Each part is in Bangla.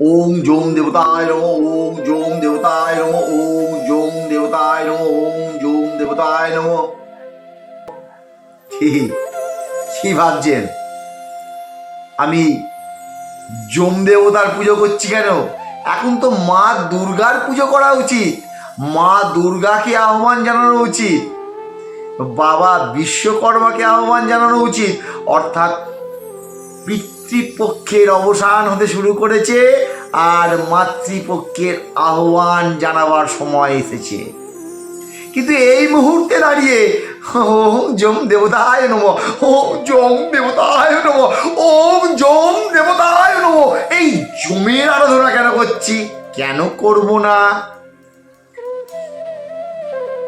ওম জোম দেবতায় নম, ওম জোম দেবতায় নম, ওম জোম দেবতায় নম, ওম জোম দেবতায় নম। কি ভাবছেন। আমি জম দেবতার পুজো করছি কেন? এখন তো মা দুর্গার পুজো করা উচিত। মা দুর্গাকে আহ্বান জানানো উচিত। বাবা বিশ্বকর্মাকে আহ্বান জানানো উচিত। অর্থাৎ পিতৃপক্ষের অবসান হতে শুরু করেছে আর মাতৃপক্ষের আহ্বান জানাবার সময় এসেছে। কিন্তু এই মুহূর্তে দাঁড়িয়ে, ওম জম দেবতায় নম, ওম জম দেবতায় নম, ওম জম দেবতায় নম, এই জমের আরাধনা কেন করছি? কেন করব না?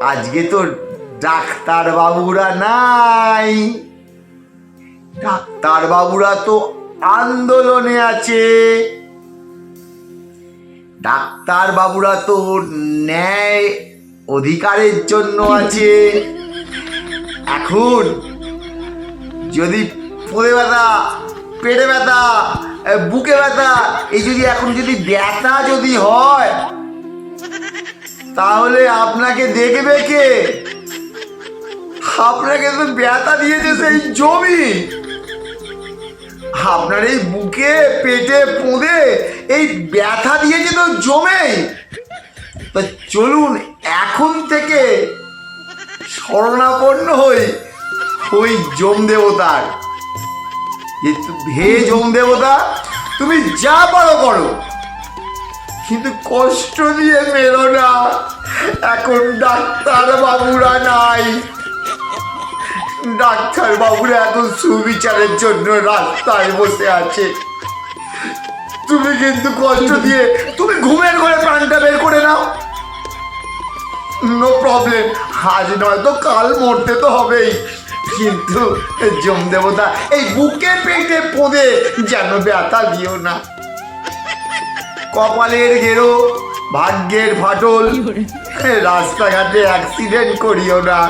আজকে তো ডাক্তার বাবুরা নাই। ডাক্তার বাবুরা তো আন্দোলনে আছে। ডাক্তার বাবুরা তো ন্যায় অধিকারের জন্য আছে। এখন যদি পড়ে ব্যথা, পেটে ব্যথা বুকে ব্যথা, এই যদি এখন যদি ব্যথা যদি হয়, তাহলে আপনাকে দেখবে কে? আপনাকে তো ব্যথা দিয়েছে সেই জমি। আপনার এই বুকে, পেটে পোঁদে এই ব্যথা দিয়েছে তো জমে। তা চলুন এখন থেকে শরণাপন্ন হই ওই জম দেবতার। হে জম দেবতা, তুমি যা পারো করো। কিন্তু কষ্ট দিয়ে মেরো না। এখন ডাক্তার বাবুরা নাই। ডাক্তার বাবুরা এখন সুবিচারের জন্য রাস্তায় বসে আছে। তুমি কিন্তু কষ্ট দিয়ে তুমি ঘুমের ঘরে প্রাণটা বের করে নাও। নো প্রবলেম আজ নয়তো কাল মরতে তো হবেই। কিন্তু জম দেবতা এই বুকে পেটে পোঁদে যেন ব্যথা দিও না। কপালের গেরো ভাগ্যের ফাটল। রাস্তাঘাটে অ্যাক্সিডেন্ট করিও না।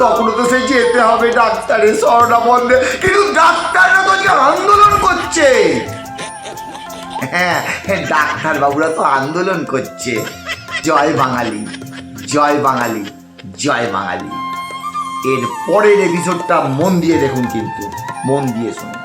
তখন তো সে যেতে হবে ডাক্তারের শরণাবন্ধে কিন্তু ডাক্তাররা তো যে আন্দোলন করছে। হ্যাঁ হ্যাঁ, ডাক্তার বাবুরা তো আন্দোলন করছে। জয় বাঙালি জয় বাঙালি জয় বাঙালি। এর পরের এপিসোডটা মন দিয়ে দেখুন কিন্তু মন দিয়ে শুনুন।